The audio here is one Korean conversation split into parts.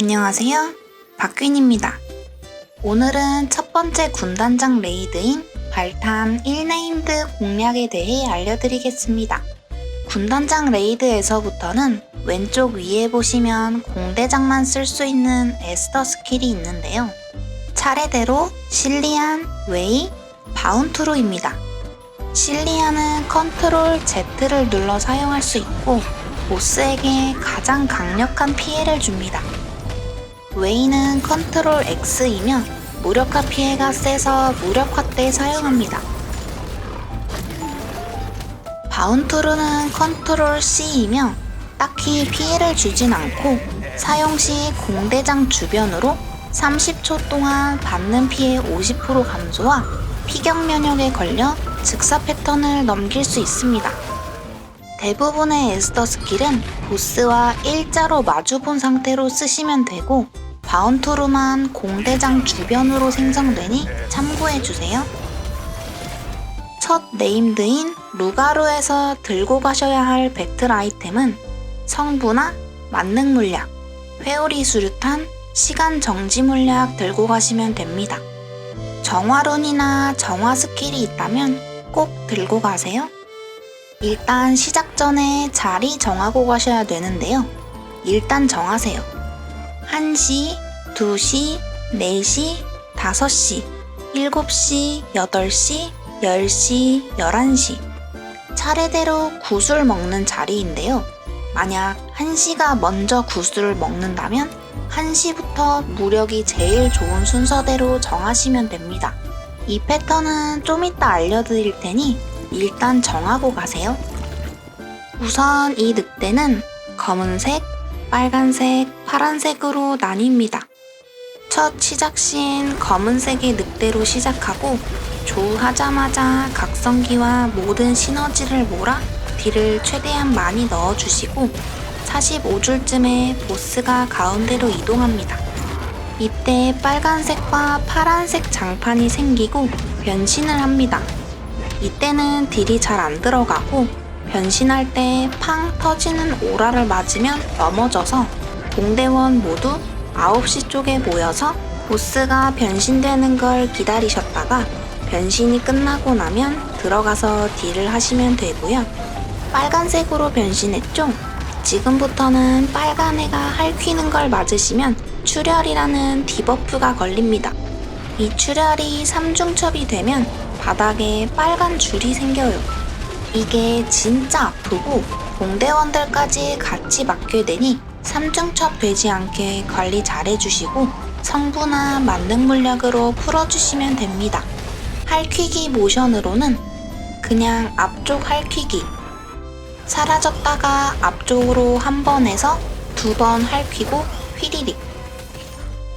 안녕하세요. 박균입니다. 오늘은 첫 번째 군단장 레이드인 발탄 1네임드 공략에 대해 알려드리겠습니다. 군단장 레이드에서부터는 왼쪽 위에 보시면 공대장만 쓸 수 있는 에스더 스킬이 있는데요. 차례대로 실리안, 웨이, 바운트로입니다. 실리안은 컨트롤 Z를 눌러 사용할 수 있고 보스에게 가장 강력한 피해를 줍니다. 웨이는 컨트롤 X이며 무력화 피해가 세서 무력화 때 사용합니다. 바운트루는 컨트롤 C이며 딱히 피해를 주진 않고 사용 시 공대장 주변으로 30초 동안 받는 피해 50% 감소와 피격 면역에 걸려 즉사 패턴을 넘길 수 있습니다. 대부분의 에스더 스킬은 보스와 일자로 마주본 상태로 쓰시면 되고 바운토르만 공대장 주변으로 생성되니 참고해주세요. 첫 네임드인 루가루에서 들고 가셔야 할 배틀 아이템은 성부나 만능 물약, 회오리 수류탄, 시간 정지 물약 들고 가시면 됩니다. 정화룬이나 정화 스킬이 있다면 꼭 들고 가세요. 일단 시작 전에 자리 정하고 가셔야 되는데요. 일단 정하세요. 1시, 2시, 4시, 5시, 7시, 8시, 10시, 11시. 차례대로 구슬 먹는 자리인데요. 만약 1시가 먼저 구슬을 먹는다면 1시부터 무력이 제일 좋은 순서대로 정하시면 됩니다. 이 패턴은 좀 이따 알려드릴 테니 일단 정하고 가세요. 우선 이 늑대는 검은색, 빨간색, 파란색으로 나뉩니다. 첫 시작 시엔 검은색의 늑대로 시작하고 조하자마자 각성기와 모든 시너지를 몰아 딜을 최대한 많이 넣어주시고 45줄쯤에 보스가 가운데로 이동합니다. 이때 빨간색과 파란색 장판이 생기고 변신을 합니다. 이때는 딜이 잘 안 들어가고 변신할 때 팡 터지는 오라를 맞으면 넘어져서 공대원 모두 9시 쪽에 모여서 보스가 변신되는 걸 기다리셨다가 변신이 끝나고 나면 들어가서 딜을 하시면 되고요. 빨간색으로 변신했죠? 지금부터는 빨간 애가 핥히는 걸 맞으시면 출혈이라는 디버프가 걸립니다. 이 출혈이 3중첩이 되면 바닥에 빨간 줄이 생겨요. 이게 진짜 아프고 공대원들까지 같이 맞게 되니 3중첩 되지 않게 관리 잘 해주시고 성부나 만능 물약으로 풀어주시면 됩니다. 할퀴기 모션으로는 그냥 앞쪽 할퀴기 사라졌다가 앞쪽으로 한번 해서 두 번 할퀴고 휘리릭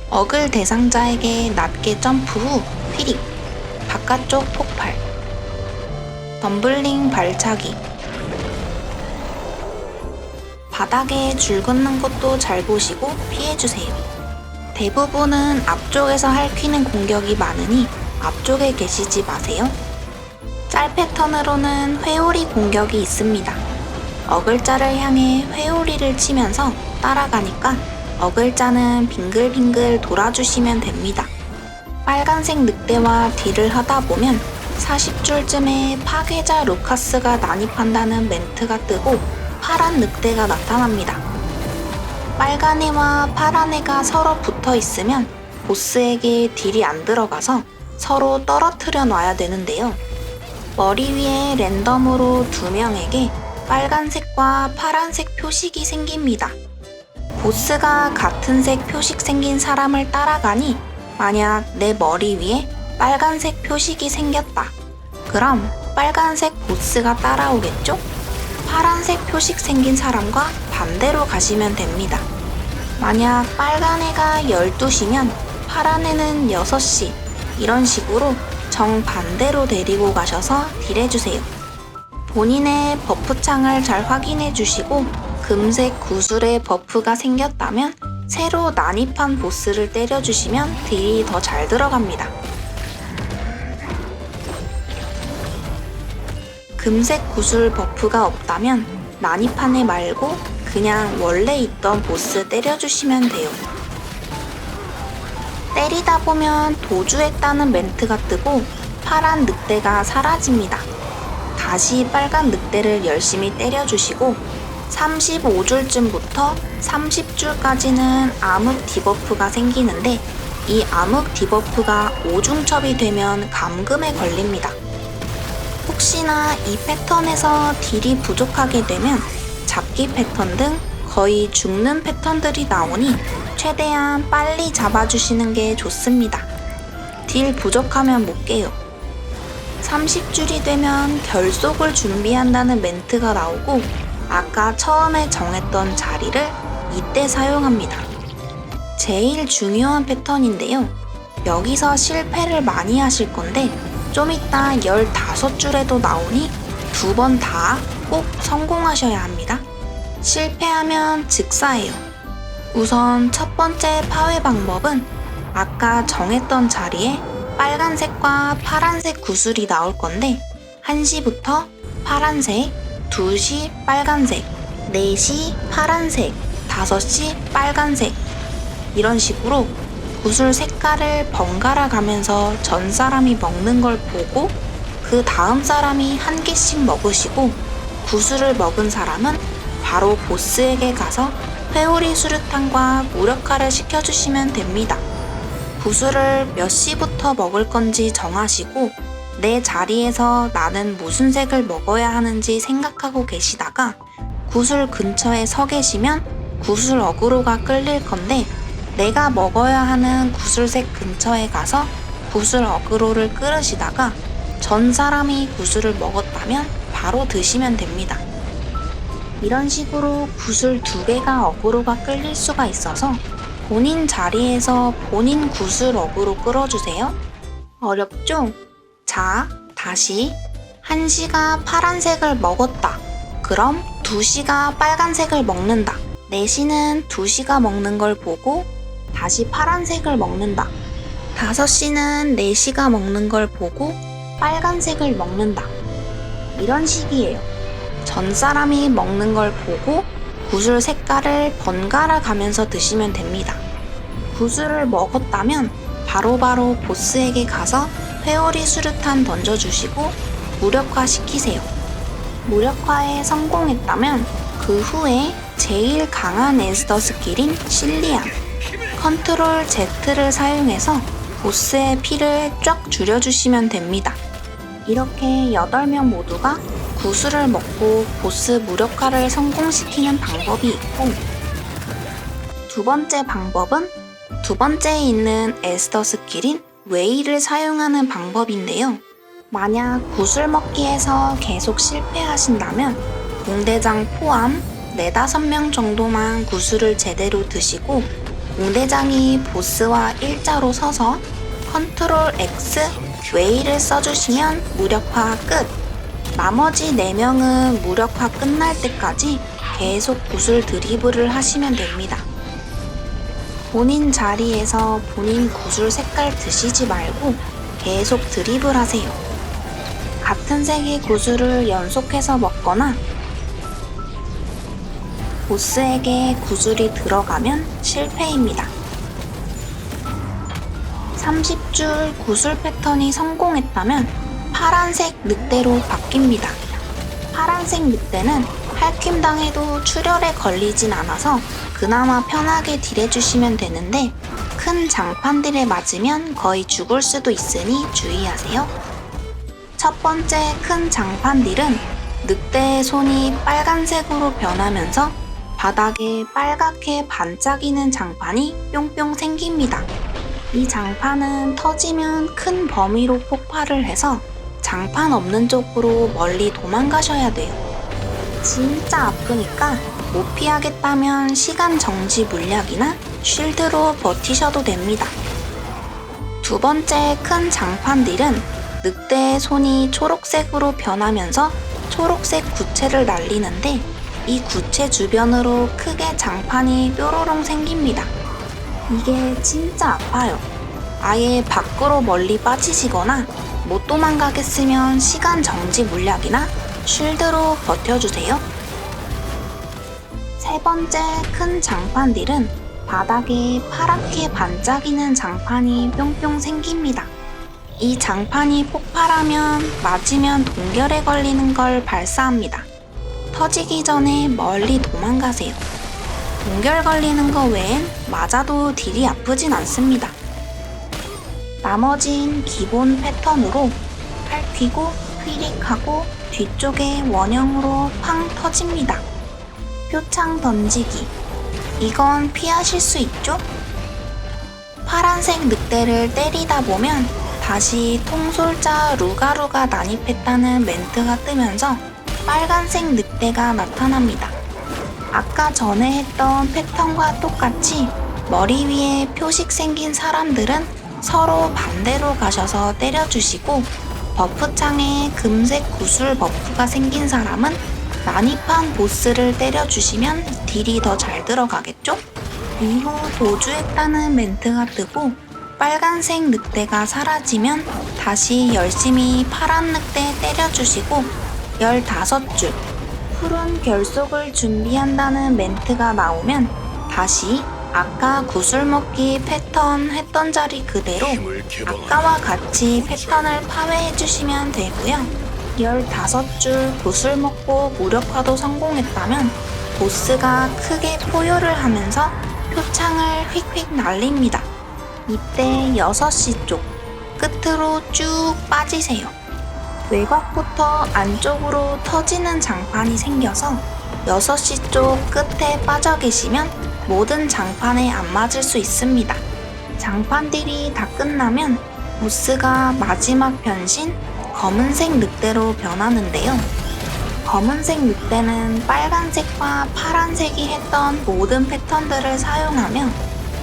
어글 대상자에게 낮게 점프 후 휘릭 바깥쪽 폭발 덤블링 발차기 바닥에 줄 긋는 것도 잘 보시고 피해주세요. 대부분은 앞쪽에서 핥히는 공격이 많으니 앞쪽에 계시지 마세요. 짤 패턴으로는 회오리 공격이 있습니다. 어글자를 향해 회오리를 치면서 따라가니까 어글자는 빙글빙글 돌아주시면 됩니다. 빨간색 늑대와 딜을 하다 보면 40줄쯤에 파괴자 루카스가 난입한다는 멘트가 뜨고 파란 늑대가 나타납니다. 빨간 애와 파란 애가 서로 붙어 있으면 보스에게 딜이 안 들어가서 서로 떨어뜨려 놔야 되는데요. 머리 위에 랜덤으로 두 명에게 빨간색과 파란색 표식이 생깁니다. 보스가 같은 색 표식 생긴 사람을 따라가니 만약 내 머리 위에 빨간색 표식이 생겼다. 그럼 빨간색 보스가 따라오겠죠? 파란색 표식 생긴 사람과 반대로 가시면 됩니다. 만약 빨간 애가 12시면 파란 애는 6시 이런 식으로 정반대로 데리고 가셔서 딜해주세요. 본인의 버프창을 잘 확인해 주시고 금색 구슬에 버프가 생겼다면 새로 난입한 보스를 때려주시면 딜이 더 잘 들어갑니다. 금색 구슬 버프가 없다면 애 말고 그냥 원래 있던 보스 때려주시면 돼요. 때리다 보면 도주했다는 멘트가 뜨고 파란 늑대가 사라집니다. 다시 빨간 늑대를 열심히 때려주시고 35줄쯤부터 30줄까지는 암흑 디버프가 생기는데 이 암흑 디버프가 오중첩이 되면 감금에 걸립니다. 혹시나 이 패턴에서 딜이 부족하게 되면 잡기 패턴 등 거의 죽는 패턴들이 나오니 최대한 빨리 잡아주시는 게 좋습니다. 딜 부족하면 못 깨요. 30줄이 되면 결속을 준비한다는 멘트가 나오고 아까 처음에 정했던 자리를 이때 사용합니다. 제일 중요한 패턴인데요. 여기서 실패를 많이 하실 건데 좀 이따 15줄에도 나오니 두 번 다 꼭 성공하셔야 합니다. 실패하면 즉사예요. 우선 첫 번째 파괴 방법은 아까 정했던 자리에 빨간색과 파란색 구슬이 나올 건데 1시부터 파란색, 2시 빨간색, 4시 파란색, 5시 빨간색 이런 식으로 구슬 색깔을 번갈아 가면서 전 사람이 먹는 걸 보고 그 다음 사람이 한 개씩 먹으시고 구슬을 먹은 사람은 바로 보스에게 가서 회오리 수류탄과 무력화를 시켜주시면 됩니다. 구슬을 몇 시부터 먹을 건지 정하시고 내 자리에서 나는 무슨 색을 먹어야 하는지 생각하고 계시다가 구슬 근처에 서 계시면 구슬 어그로가 끌릴 건데 내가 먹어야 하는 구슬색 근처에 가서 구슬 어그로를 끌으시다가 전 사람이 구슬을 먹었다면 바로 드시면 됩니다. 이런 식으로 구슬 두 개가 어그로가 끌릴 수가 있어서 본인 자리에서 본인 구슬 어그로 끌어주세요. 어렵죠? 자, 다시. 1시가 파란색을 먹었다. 그럼 2시가 빨간색을 먹는다. 4시는 2시가 먹는 걸 보고 다시 파란색을 먹는다. 5시는 4시가 먹는 걸 보고 빨간색을 먹는다. 이런 식이에요. 전 사람이 먹는 걸 보고 구슬 색깔을 번갈아 가면서 드시면 됩니다. 구슬을 먹었다면 바로바로 보스에게 가서 회오리 수류탄 던져주시고 무력화 시키세요. 무력화에 성공했다면 그 후에 제일 강한 에스더 스킬인 실리안, 컨트롤 Z를 사용해서 보스의 피를 쫙 줄여주시면 됩니다. 이렇게 8명 모두가 구슬을 먹고 보스 무력화를 성공시키는 방법이 있고 두 번째 방법은 두 번째에 있는 에스더 스킬인 웨이를 사용하는 방법인데요. 만약 구슬 먹기에서 계속 실패하신다면 공대장 포함 4, 5명 정도만 구슬을 제대로 드시고 공대장이 보스와 일자로 서서 컨트롤 X 웨이를 써주시면 무력화 끝! 나머지 4명은 무력화 끝날 때까지 계속 구슬 드리블을 하시면 됩니다. 본인 자리에서 본인 구슬 색깔 드시지 말고 계속 드리블 하세요. 같은 색의 구슬을 연속해서 먹거나 보스에게 구슬이 들어가면 실패입니다. 30줄 구슬 패턴이 성공했다면 파란색 늑대로 바뀝니다. 파란색 늑대는 할킴 당해도 출혈에 걸리진 않아서 그나마 편하게 딜해주시면 되는데 큰 장판들에 맞으면 거의 죽을 수도 있으니 주의하세요. 첫 번째 큰 장판딜은 늑대의 손이 빨간색으로 변하면서 바닥에 빨갛게 반짝이는 장판이 뿅뿅 생깁니다. 이 장판은 터지면 큰 범위로 폭발을 해서 장판 없는 쪽으로 멀리 도망가셔야 돼요. 진짜 아프니까 못 피하겠다면 시간 정지 물약이나 쉴드로 버티셔도 됩니다. 두 번째 큰 장판딜은 늑대의 손이 초록색으로 변하면서 초록색 구체를 날리는데 이 구체 주변으로 크게 장판이 뾰로롱 생깁니다. 이게 진짜 아파요. 아예 밖으로 멀리 빠지시거나 못 도망가겠으면 시간 정지 물약이나 쉴드로 버텨주세요. 세세 번째 큰 장판딜은 바닥에 파랗게 반짝이는 장판이 뿅뿅 생깁니다. 이 장판이 폭발하면 맞으면 동결에 걸리는 걸 발사합니다. 터지기 전에 멀리 도망가세요. 동결 걸리는 거 외엔 맞아도 딜이 아프진 않습니다. 나머진 기본 패턴으로 핥히고 휘릭하고 뒤쪽에 원형으로 팡 터집니다. 표창 던지기. 이건 피하실 수 있죠? 파란색 늑대를 때리다 보면 다시 통솔자 루가루가 난입했다는 멘트가 뜨면서 빨간색 늑대가 나타납니다. 아까 전에 했던 패턴과 똑같이 머리 위에 표식 생긴 사람들은 서로 반대로 가셔서 때려주시고 버프 창에 금색 구슬 버프가 생긴 사람은 난입한 보스를 때려주시면 딜이 더 잘 들어가겠죠? 이후 도주했다는 멘트가 뜨고 빨간색 늑대가 사라지면 다시 열심히 파란 늑대 때려주시고 15줄 푸른 결속을 준비한다는 멘트가 나오면 다시 아까 구슬 먹기 패턴 했던 자리 그대로. 아까와 같이 패턴을 파괴해 주시면 되고요. 15줄 구슬 먹고 무력화도 성공했다면 보스가 크게 포효를 하면서 표창을 휙휙 날립니다. 이때 6시 쪽 끝으로 쭉 빠지세요. 외곽부터 안쪽으로 터지는 장판이 생겨서 6시 쪽 끝에 빠져 계시면 모든 장판에 안 맞을 수 있습니다. 장판들이 다 끝나면 보스가 마지막 변신 검은색 늑대로 변하는데요. 검은색 늑대는 빨간색과 파란색이 했던 모든 패턴들을 사용하며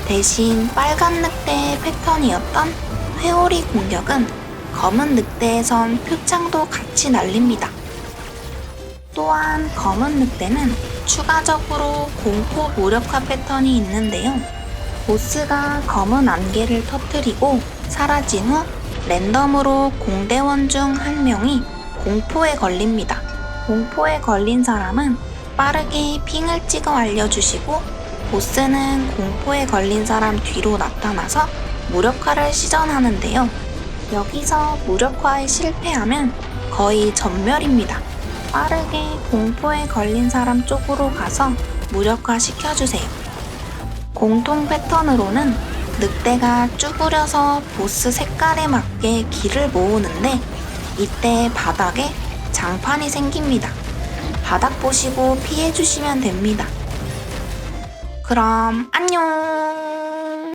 대신 빨간 늑대의 패턴이었던 회오리 공격은 검은 늑대에선 표창도 같이 날립니다. 또한 검은 늑대는 추가적으로 공포 무력화 패턴이 있는데요. 보스가 검은 안개를 터뜨리고 사라진 후 랜덤으로 공대원 중 한 명이 공포에 걸립니다. 공포에 걸린 사람은 빠르게 핑을 찍어 알려주시고 보스는 공포에 걸린 사람 뒤로 나타나서 무력화를 시전하는데요. 여기서 무력화에 실패하면 거의 전멸입니다. 빠르게 공포에 걸린 사람 쪽으로 가서 무력화 시켜주세요. 공통 패턴으로는 늑대가 쭈그려서 보스 색깔에 맞게 길을 모으는데 이때 바닥에 장판이 생깁니다. 바닥 보시고 피해주시면 됩니다. 그럼 안녕!